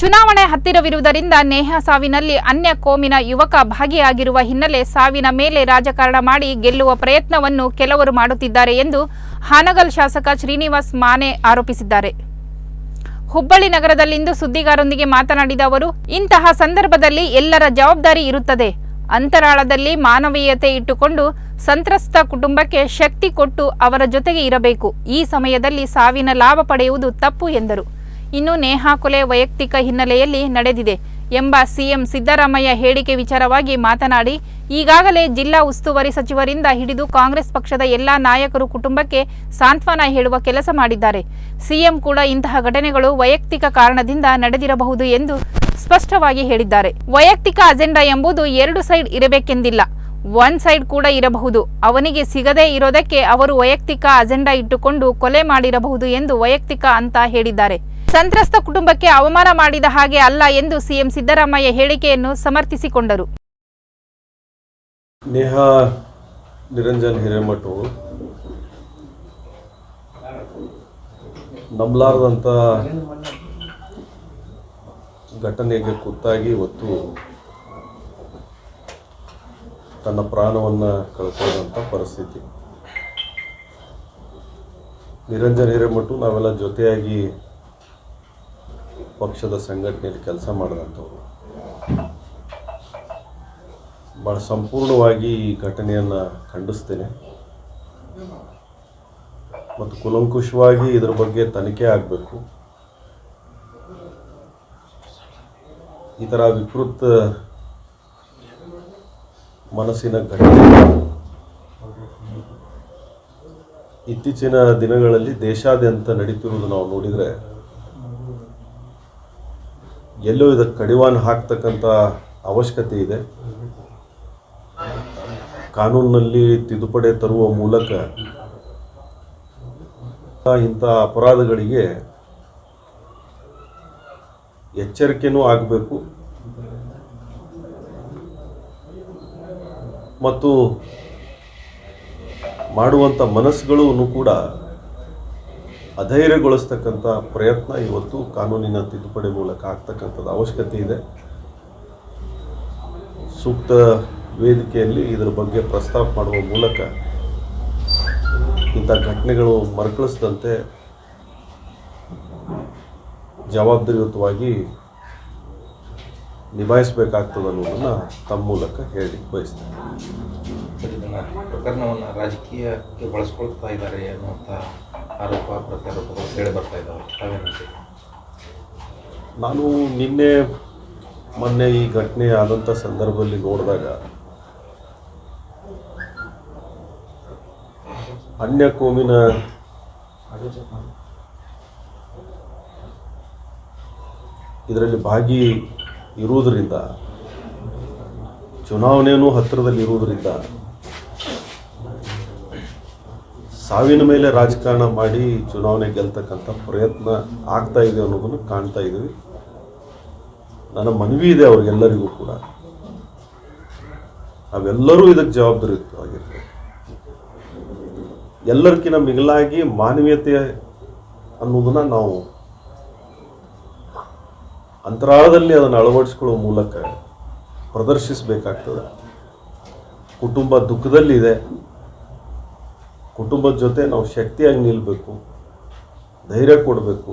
ಚುನಾವಣೆ ಹತ್ತಿರವಿರುವುದರಿಂದ ನೇಹಾ ಸಾವಿನಲ್ಲಿ ಅನ್ಯ ಕೋಮಿನ ಯುವಕ ಭಾಗಿಯಾಗಿರುವ ಹಿನ್ನೆಲೆ ಸಾವಿನ ಮೇಲೆ ರಾಜಕಾರಣ ಮಾಡಿ ಗೆಲ್ಲುವ ಪ್ರಯತ್ನವನ್ನು ಕೆಲವರು ಮಾಡುತ್ತಿದ್ದಾರೆ ಎಂದು ಹಾನಗಲ್ ಶಾಸಕ ಶ್ರೀನಿವಾಸ್ ಮಾನೆ ಆರೋಪಿಸಿದ್ದಾರೆ. ಹುಬ್ಬಳ್ಳಿ ನಗರದಲ್ಲಿಂದು ಸುದ್ದಿಗಾರರೊಂದಿಗೆ ಮಾತನಾಡಿದ ಅವರು, ಇಂತಹ ಸಂದರ್ಭದಲ್ಲಿ ಎಲ್ಲರ ಜವಾಬ್ದಾರಿ ಇರುತ್ತದೆ. ಅಂತರಾಳದಲ್ಲಿ ಮಾನವೀಯತೆ ಇಟ್ಟುಕೊಂಡು ಸಂತ್ರಸ್ತ ಕುಟುಂಬಕ್ಕೆ ಶಕ್ತಿ ಕೊಟ್ಟು ಅವರ ಜೊತೆಗೆ ಇರಬೇಕು. ಈ ಸಮಯದಲ್ಲಿ ಸಾವಿನ ಲಾಭ ಪಡೆಯುವುದು ತಪ್ಪು ಎಂದರು. ಇನ್ನು ನೇಹಾ ಕೊಲೆ ವೈಯಕ್ತಿಕ ಹಿನ್ನೆಲೆಯಲ್ಲಿ ನಡೆದಿದೆ ಎಂಬ ಸಿಎಂ ಸಿದ್ದರಾಮಯ್ಯ ಹೇಳಿಕೆ ವಿಚಾರವಾಗಿ ಮಾತನಾಡಿ, ಈಗಾಗಲೇ ಜಿಲ್ಲಾ ಉಸ್ತುವಾರಿ ಸಚಿವರಿಂದ ಹಿಡಿದು ಕಾಂಗ್ರೆಸ್ ಪಕ್ಷದ ಎಲ್ಲಾ ನಾಯಕರು ಕುಟುಂಬಕ್ಕೆ ಸಾಂತ್ವನ ಹೇಳುವ ಕೆಲಸ ಮಾಡಿದ್ದಾರೆ. ಸಿಎಂ ಕೂಡ ಇಂತಹ ಘಟನೆಗಳು ವೈಯಕ್ತಿಕ ಕಾರಣದಿಂದ ನಡೆದಿರಬಹುದು ಎಂದು ಸ್ಪಷ್ಟವಾಗಿ ಹೇಳಿದ್ದಾರೆ. ವೈಯಕ್ತಿಕ ಅಜೆಂಡಾ ಎಂಬುದು ಎರಡು ಸೈಡ್ ಇರಬೇಕೆಂದಿಲ್ಲ. ಒನ್ ಸೈಡ್ ಕೂಡ ಇರಬಹುದು. ಅವನಿಗೆ ಸಿಗದೇ ಇರೋದಕ್ಕೆ ಅವರು ವೈಯಕ್ತಿಕ ಅಜೆಂಡಾ ಇಟ್ಟುಕೊಂಡು ಕೊಲೆ ಮಾಡಿರಬಹುದು ಎಂದು ವೈಯಕ್ತಿಕ ಅಂತ ಹೇಳಿದ್ದಾರೆ. ಸಂತ್ರಸ್ತ ಕುಟುಂಬಕ್ಕೆ ಅವಮಾನ ಮಾಡಿದ ಹಾಗೆ ಅಲ್ಲ ಎಂದು ಸಿಎಂ ಸಿದ್ದರಾಮಯ್ಯ ಹೇಳಿಕೆಯನ್ನು ಸಮರ್ಥಿಸಿಕೊಂಡರು. ನೇಹಾ ನಿರಂಜನ್ ಹಿರೇಮಠ ನಂಬಲಾರದಂಥ ಘಟನೆಗೆ ಕುತ್ತಾಗಿ ಇವತ್ತು ತನ್ನ ಪ್ರಾಣವನ್ನು ಕಳ್ಕೊಂಡಂಥ ಪರಿಸ್ಥಿತಿ. ನಿರಂಜನ್ ಹಿರೇಮಠು ನಾವೆಲ್ಲ ಜೊತೆಯಾಗಿ ಪಕ್ಷದ ಸಂಘಟನೆಯಲ್ಲಿ ಕೆಲಸ ಮಾಡಿದಂಥವ್ರು. ಭಾಳ ಸಂಪೂರ್ಣವಾಗಿ ಈ ಘಟನೆಯನ್ನು ಖಂಡಿಸ್ತೇನೆ. ಮತ್ತು ಕುಲಂಕುಷವಾಗಿ ಇದರ ಬಗ್ಗೆ ತನಿಖೆ ಆಗಬೇಕು. ಈ ಥರ ವಿಕೃತ ಮನಸ್ಸಿನ ಘಟನೆ. ಇತ್ತೀಚಿನ ದಿನಗಳಲ್ಲಿ ದೇಶಾದ್ಯಂತ ನಡೀತಿರುವುದು ನಾವು ನೋಡಿದರೆ ಎಲ್ಲೋ ಇದಕ್ಕೆ ಕಡಿವಾಣ ಹಾಕ್ತಕ್ಕಂಥ ಅವಶ್ಯಕತೆ ಇದೆ. ಕಾನೂನಿನಲ್ಲಿ ತಿದ್ದುಪಡಿ ತರುವ ಮೂಲಕ ಇಂಥ ಅಪರಾಧಗಳಿಗೆ ಎಚ್ಚರಿಕೆನೂ ಆಗಬೇಕು. ಮತ್ತು ಮಾಡುವಂಥ ಮನಸ್ಸುಗಳೂ ಕೂಡ ಅಧೈರ್ಯಗೊಳಿಸ್ತಕ್ಕಂಥ ಪ್ರಯತ್ನ ಇವತ್ತು ಕಾನೂನಿನ ತಿದ್ದುಪಡಿ ಮೂಲಕ ಆಗ್ತಕ್ಕಂಥದ್ದು ಅವಶ್ಯಕತೆ ಇದೆ. ಸೂಕ್ತ ವೇದಿಕೆಯಲ್ಲಿ ಇದರ ಬಗ್ಗೆ ಪ್ರಸ್ತಾಪ ಮಾಡುವ ಮೂಲಕ ಇಂಥ ಘಟನೆಗಳು ಮರುಕಳಿಸದಂತೆ ಜವಾಬ್ದಾರಿಯುತವಾಗಿ ನಿಭಾಯಿಸಬೇಕಾಗ್ತದೆ ಅನ್ನೋದನ್ನು ತಮ್ಮ ಮೂಲಕ ಹೇಳಿ ಬಯಸ್ತೇನೆ. ಪ್ರಕರಣವನ್ನು ರಾಜಕೀಯಕ್ಕೆ ಬಳಸ್ಕೊಳ್ತಾ ಇದ್ದಾರೆ ಅನ್ನುವಂಥ ಆರೋಪ ಪ್ರತ್ಯಾರೋಪಗಳು ಕೇಳಿ ಬರ್ತಾ ಇದ್ದಾವೆ. ನಾನು ನಿನ್ನೆ, ಮೊನ್ನೆ ಈ ಘಟನೆ ಆದಂಥ ಸಂದರ್ಭದಲ್ಲಿ ನೋಡಿದಾಗ ಅನ್ಯ ಕೋಮಿನ ಇದರಲ್ಲಿ ಭಾಗಿ ಇರುವುದರಿಂದ ಚುನಾವಣೆಯೂ ಹತ್ತಿರದಲ್ಲಿ ಇರುವುದರಿಂದ ಸಾವಿನ ಮೇಲೆ ರಾಜಕಾರಣ ಮಾಡಿ ಚುನಾವಣೆ ಗೆಲ್ತಕ್ಕಂಥ ಪ್ರಯತ್ನ ಆಗ್ತಾ ಇದೆ ಅನ್ನೋದನ್ನು ಕಾಣ್ತಾ ಇದ್ದೀವಿ. ನನ್ನ ಮನವಿ ಇದೆ ಅವ್ರಿಗೆಲ್ಲರಿಗೂ ಕೂಡ. ನಾವೆಲ್ಲರೂ ಇದಕ್ಕೆ ಜವಾಬ್ದಾರಿಯುತವಾಗಿರ್ತೇವೆ ಎಲ್ಲರಿಗಿಂತ ಮಿಗಿಲಾಗಿ ಮಾನವೀಯತೆ ಅನ್ನೋದನ್ನ ನಾವು ಅಂತರಾಳದಲ್ಲಿ ಅದನ್ನು ಅಳವಡಿಸ್ಕೊಳ್ಳೋ ಮೂಲಕ ಪ್ರದರ್ಶಿಸಬೇಕಾಗ್ತದೆ. ಕುಟುಂಬ ದುಃಖದಲ್ಲಿದೆ ಕುಟುಂಬದ ಜೊತೆ ನಾವು ಶಕ್ತಿಯಾಗಿ ನಿಲ್ಲಬೇಕು ಧೈರ್ಯ ಕೊಡಬೇಕು.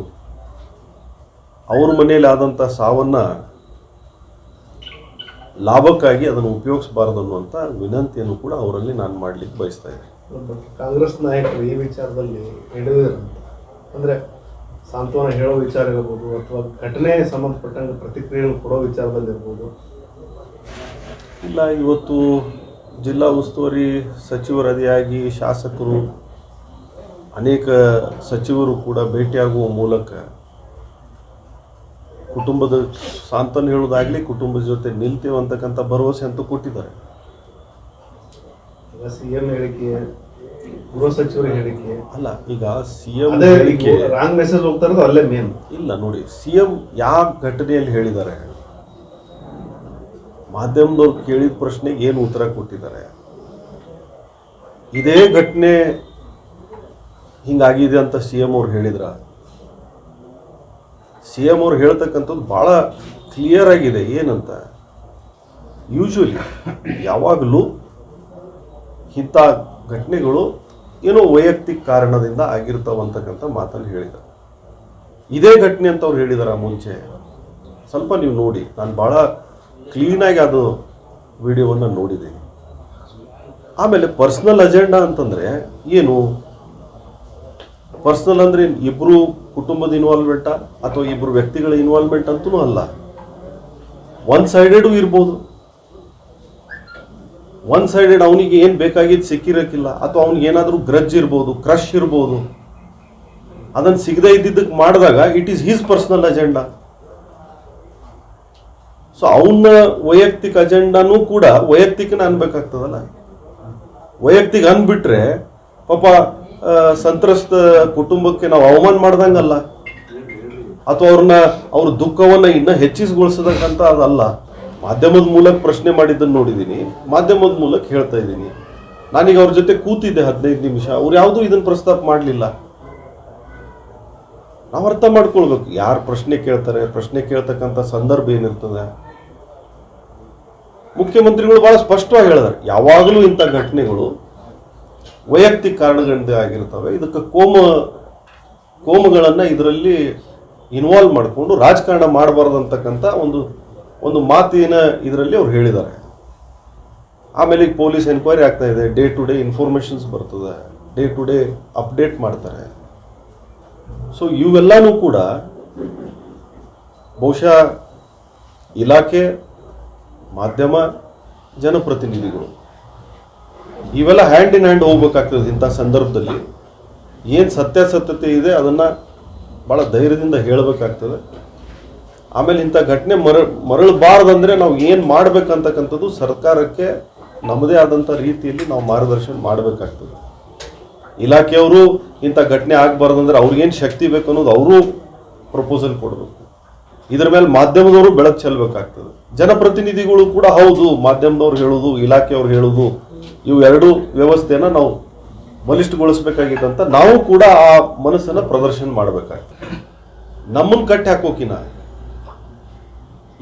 ಅವ್ರ ಮನೆಯಲ್ಲಿ ಆದಂಥ ಸಾವನ್ನು ಲಾಭಕ್ಕಾಗಿ ಅದನ್ನು ಉಪಯೋಗಿಸಬಾರ್ದು ಅನ್ನುವಂಥ ವಿನಂತಿಯನ್ನು ಕೂಡ ಅವರಲ್ಲಿ ನಾನು ಮಾಡಲಿಕ್ಕೆ ಬಯಸ್ತಾ ಇದ್ದೀನಿ. ಕಾಂಗ್ರೆಸ್ ನಾಯಕರು ಈ ವಿಚಾರದಲ್ಲಿ ಅಂದರೆ ಸಾಂತ್ವನ ಹೇಳೋ ವಿಚಾರ ಇರ್ಬೋದು ಅಥವಾ ಘಟನೆ ಸಂಬಂಧಪಟ್ಟಂಗೆ ಪ್ರತಿಕ್ರಿಯೆ ಕೊಡೋ ವಿಚಾರದಲ್ಲಿ ಇರ್ಬೋದು. ಇಲ್ಲ ಇವತ್ತು ಜಿಲ್ಲಾ ಉಸ್ತುವಾರಿ ಸಚಿವರದಿಯಾಗಿ ಶಾಸಕರು ಅನೇಕ ಸಚಿವರು ಕೂಡ ಭೇಟಿಯಾಗುವ ಮೂಲಕ ಕುಟುಂಬದ ಸಾಂತ್ವನ ಹೇಳೋದಾಗಲಿ ಕುಟುಂಬದ ಜೊತೆ ನಿಲ್ತೇವೆ ಅಂತಕ್ಕಂಥ ಭರವಸೆ ಅಂತೂ ಕೊಟ್ಟಿದ್ದಾರೆ. ಸಿ ಎಂ ಹೇಳಿಕೆ ಗೃಹ ಸಚಿವರ ಹೇಳಿಕೆ. ಅಲ್ಲ ಈಗ ಸಿ ಎಂ ಹೇಳಿಕೆ ರಾಂಗ್ ಮೆಸೇಜ್ ಹೋಗ್ತಾ ಇರೋದು ಅಲ್ಲೇ ಮೇನ್ ಇಲ್ಲ ನೋಡಿ ಸಿ ಎಂ ಯಾವ ಘಟನೆಯಲ್ಲಿ ಹೇಳಿದ್ದಾರೆ? ಮಾಧ್ಯಮದವ್ರು ಕೇಳಿದ ಪ್ರಶ್ನೆಗೆ ಏನು ಉತ್ತರ ಕೊಟ್ಟಿದ್ದಾರೆ? ಇದೇ ಘಟನೆ ಹಿಂಗಾಗಿದೆ ಅಂತ ಸಿ ಎಂ ಅವ್ರು ಹೇಳಿದ್ರ? ಸಿ ಎಂ ಅವ್ರು ಹೇಳ್ತಕ್ಕಂಥದ್ದು ಭಾಳ ಕ್ಲಿಯರ್ ಆಗಿದೆ. ಏನಂತ? ಯೂಶ್ವಲಿ ಯಾವಾಗಲೂ ಇಂಥ ಘಟನೆಗಳು ಏನೋ ವೈಯಕ್ತಿಕ ಕಾರಣದಿಂದ ಆಗಿರ್ತಾವಂತಕ್ಕಂಥ ಮಾತನ್ನು ಹೇಳಿದರು ಇದೇ ಘಟನೆ ಅಂತ ಅವ್ರು ಹೇಳಿದಾರ ಮುಂಚೆ. ಸ್ವಲ್ಪ ನೀವು ನೋಡಿ. ನಾನು ಭಾಳ ಕ್ಲೀನಾಗಿ ಅದು ವಿಡಿಯೋವನ್ನು ನೋಡಿದ್ದೀನಿ ಆಮೇಲೆ ಪರ್ಸ್ನಲ್ ಅಜೆಂಡಾ ಅಂತಂದರೆ ಏನು? ಪರ್ಸ್ನಲ್ ಅಂದರೆ ಇಬ್ಬರು ಕುಟುಂಬದ ಇನ್ವಾಲ್ವ್ಮೆಂಟಾ ಅಥವಾ ಇಬ್ಬರು ವ್ಯಕ್ತಿಗಳ ಇನ್ವಾಲ್ವ್ಮೆಂಟ್ ಅಂತೂ ಅಲ್ಲ. ಒನ್ ಸೈಡೆಡು ಇರ್ಬೋದು. ಒನ್ ಸೈಡೆಡ್ ಅವನಿಗೆ ಏನು ಬೇಕಾಗಿದ್ದು ಸಿಕ್ಕಿರೋಕ್ಕಿಲ್ಲ ಅಥವಾ ಅವ್ನಿಗೆ ಏನಾದರೂ ಗ್ರಜ್ ಇರ್ಬೋದು ಕ್ರಶ್ ಇರ್ಬೋದು. ಅದನ್ನು ಸಿಗದೇ ಇದ್ದಿದ್ದಕ್ಕೆ ಮಾಡಿದಾಗ it is his personal agenda so ಅವನ ವೈಯಕ್ತಿಕ ಅಜೆಂಡಾನೂ ಕೂಡ ವೈಯಕ್ತಿಕನ ಅನ್ಬೇಕಾಗ್ತದಲ್ಲ? ವೈಯಕ್ತಿಕ ಅನ್ಬಿಟ್ರೆ, ಪಾಪ ಸಂತ್ರಸ್ತ ಕುಟುಂಬಕ್ಕೆ ನಾವು ಅವಮಾನ ಮಾಡ್ದಂಗಲ್ಲ? ಅಥವಾ ಅವ್ರನ್ನ, ಅವ್ರ ದುಃಖವನ್ನ ಇನ್ನ ಹೆಚ್ಚಿಸಗೊಳಿಸತಕ್ಕಂತ ಅದಲ್ಲ? ಮಾಧ್ಯಮದ ಮೂಲಕ ಪ್ರಶ್ನೆ ಮಾಡಿದ್ದನ್ನು ನೋಡಿದ್ದೀನಿ ಮಾಧ್ಯಮದ ಮೂಲಕ ಹೇಳ್ತಾ ಇದ್ದೀನಿ. ನಾನೀಗ ಅವ್ರ ಜೊತೆ ಕೂತಿದ್ದೆ ಹದಿನೈದು ನಿಮಿಷ, ಅವ್ರು ಯಾವುದೂ ಇದನ್ನು ಪ್ರಸ್ತಾಪ ಮಾಡಲಿಲ್ಲ. ನಾವು ಅರ್ಥ ಮಾಡ್ಕೊಳ್ಬೇಕು, ಯಾರು ಪ್ರಶ್ನೆ ಕೇಳ್ತಾರೆ, ಪ್ರಶ್ನೆ ಕೇಳ್ತಕ್ಕಂಥ ಸಂದರ್ಭ ಏನಿರ್ತದೆ? ಮುಖ್ಯಮಂತ್ರಿಗಳು ಬಹಳ ಸ್ಪಷ್ಟವಾಗಿ ಹೇಳಿದ್ದಾರೆ. ಯಾವಾಗಲೂ ಇಂಥ ಘಟನೆಗಳು ವೈಯಕ್ತಿಕ ಕಾರಣಗಳಿಂದ ಆಗಿರ್ತವೆ ಇದಕ್ಕೆ ಕೋಮ, ಕೋಮಗಳನ್ನು ಇದರಲ್ಲಿ ಇನ್ವಾಲ್ವ್ ಮಾಡಿಕೊಂಡು ರಾಜಕಾರಣ ಮಾಡಬಾರ್ದು ಅಂತಕ್ಕಂಥ ಒಂದು ಒಂದು ಮಾತಿನ ಇದರಲ್ಲಿ ಅವ್ರು ಹೇಳಿದ್ದಾರೆ. ಆಮೇಲೆ ಈಗ ಪೊಲೀಸ್ ಎನ್ಕ್ವೈರಿ ಆಗ್ತಾ ಇದೆ. ಡೇ ಟು ಡೇ ಇನ್ಫಾರ್ಮೇಷನ್ಸ್ ಬರ್ತದೆ. ಡೇ ಟು ಡೇ ಅಪ್ಡೇಟ್ ಮಾಡ್ತಾರೆ. ಸೊ ಇವೆಲ್ಲನೂ ಕೂಡ ಬಹುಶಃ ಇಲಾಖೆ ಮಾಧ್ಯಮ ಜನಪ್ರತಿನಿಧಿಗಳು. ಇವೆಲ್ಲ ಹ್ಯಾಂಡ್ ಇನ್ ಹ್ಯಾಂಡ್ ಹೋಗ್ಬೇಕಾಗ್ತದೆ ಇಂಥ ಸಂದರ್ಭದಲ್ಲಿ. ಏನು ಸತ್ಯಾಸತ್ಯತೆ ಇದೆ ಅದನ್ನು ಭಾಳ ಧೈರ್ಯದಿಂದ ಹೇಳಬೇಕಾಗ್ತದೆ. ಆಮೇಲೆ ಇಂಥ ಘಟನೆ ಮರ, ಮರಳಬಾರ್ದಂದ್ರೆ ನಾವು ಏನು ಮಾಡಬೇಕಂತಕ್ಕಂಥದ್ದು ಸರ್ಕಾರಕ್ಕೆ ನಮ್ಮದೇ ಆದಂಥ ರೀತಿಯಲ್ಲಿ ನಾವು ಮಾರ್ಗದರ್ಶನ ಮಾಡಬೇಕಾಗ್ತದೆ. ಇಲಾಖೆಯವರು ಇಂಥ ಘಟನೆ ಆಗಬಾರ್ದಂದ್ರೆ ಅವ್ರಿಗೇನು ಶಕ್ತಿ ಬೇಕು ಅನ್ನೋದು ಅವರು ಪ್ರಪೋಸಲ್ ಕೊಡಬೇಕು. ಇದ್ರ ಮೇಲೆ ಮಾಧ್ಯಮದವರು ಬೆಳಕು ಚೆಲ್ಲಬೇಕಾಗ್ತದೆ. ಜನಪ್ರತಿನಿಧಿಗಳು ಕೂಡ ಹೌದು, ಮಾಧ್ಯಮದವ್ರು ಹೇಳೋದು, ಇಲಾಖೆಯವ್ರು ಹೇಳೋದು ಎರಡು ವ್ಯವಸ್ಥೆನ ನಾವು ಬಲಿಷ್ಠಗೊಳಿಸ್ಬೇಕಾಗಿತ್ತಂತ ನಾವು ಕೂಡ ಆ ಮನಸ್ಸನ್ನು ಪ್ರದರ್ಶನ ಮಾಡಬೇಕಾಗ್ತದೆ. ನಮ್ಮನ್ನು ಕಟ್ಟಿ ಹಾಕೋಕಿನ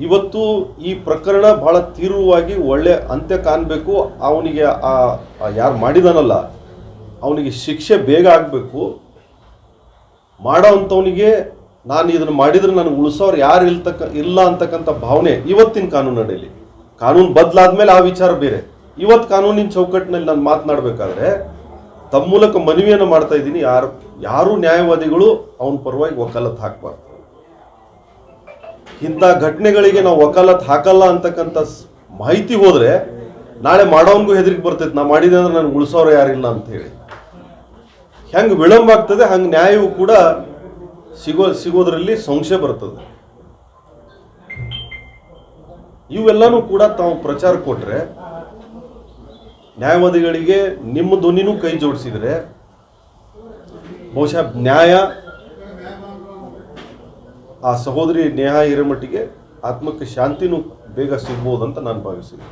ಇವತ್ತು ಈ ಪ್ರಕರಣ ಬಹಳ ತೀವ್ರವಾಗಿ ಒಳ್ಳೆ ಅಂತ್ಯ ಕಾಣಬೇಕು. ಅವನಿಗೆ ಆ ಯಾರು ಮಾಡಿದಾನಲ್ಲ, ಅವನಿಗೆ ಶಿಕ್ಷೆ ಬೇಗ ಆಗಬೇಕು. ಮಾಡೋ ಅಂಥವನಿಗೆ ನಾನು ಇದನ್ನು ಮಾಡಿದ್ರೆ ನನಗೆ ಉಳಿಸೋರು ಯಾರು ಇಲ್ತಕ್ಕ, ಇಲ್ಲ ಅಂತಕ್ಕಂಥ ಭಾವನೆ ಇವತ್ತಿನ ಕಾನೂನು ಅಡಿಯಲ್ಲಿ. ಕಾನೂನು ಬದಲಾದ್ಮೇಲೆ ಆ ವಿಚಾರ ಬೇರೆ. ಇವತ್ತು ಕಾನೂನಿನ ಚೌಕಟ್ಟಿನಲ್ಲಿ ನಾನು ಮಾತನಾಡಬೇಕಾದ್ರೆ, ತಮ್ಮ ಮೂಲಕ ಮನವಿಯನ್ನು ಮಾಡ್ತಾ ಇದ್ದೀನಿ, ಯಾರು ಯಾರು ನ್ಯಾಯವಾದಿಗಳು ಅವನ ಪರವಾಗಿ ವಕಾಲತ್ ಹಾಕಬಾರ್ದು. ಇಂಥ ಘಟನೆಗಳಿಗೆ ನಾವು ವಕಾಲತ್ ಹಾಕಲ್ಲ ಅಂತಕ್ಕಂಥ ಮಾಹಿತಿ ಹೋದರೆ, ನಾಳೆ ಮಾಡೋನ್ಗೂ ಹೆದರಿಕೆ ಬರ್ತೈತೆ, ನಾ ಮಾಡಿದೆ ಅಂದ್ರೆ ನನಗೆ ಉಳಿಸೋರು ಯಾರಿಲ್ಲ ಅಂತ ಹೇಳಿ. ಹೆಂಗೆ ವಿಳಂಬ ಆಗ್ತದೆ, ಹಂಗೆ ನ್ಯಾಯವು ಕೂಡ ಸಿಗೋ, ಸಿಗೋದ್ರಲ್ಲಿ ಸಂಶಯ ಬರ್ತದೆ. ಇವೆಲ್ಲನೂ ಕೂಡ ತಾವು ಪ್ರಚಾರ ಕೊಟ್ಟರೆ ನ್ಯಾಯವಾದಿಗಳಿಗೆ ನಿಮ್ಮ ಧ್ವನಿನೂ ಕೈ ಜೋಡಿಸಿದ್ರೆ, ಬಹುಶಃ ನ್ಯಾಯ, ಆ ಸಹೋದರಿ ನೇಹಾ ಇರಮಟ್ಟಿಗೆ ಆತ್ಮಕ್ಕೆ ಶಾಂತಿನೂ ಬೇಗ ಸಿಗ್ಬೋದಂತ ನಾನು ಭಾವಿಸಿದ್ದೀನಿ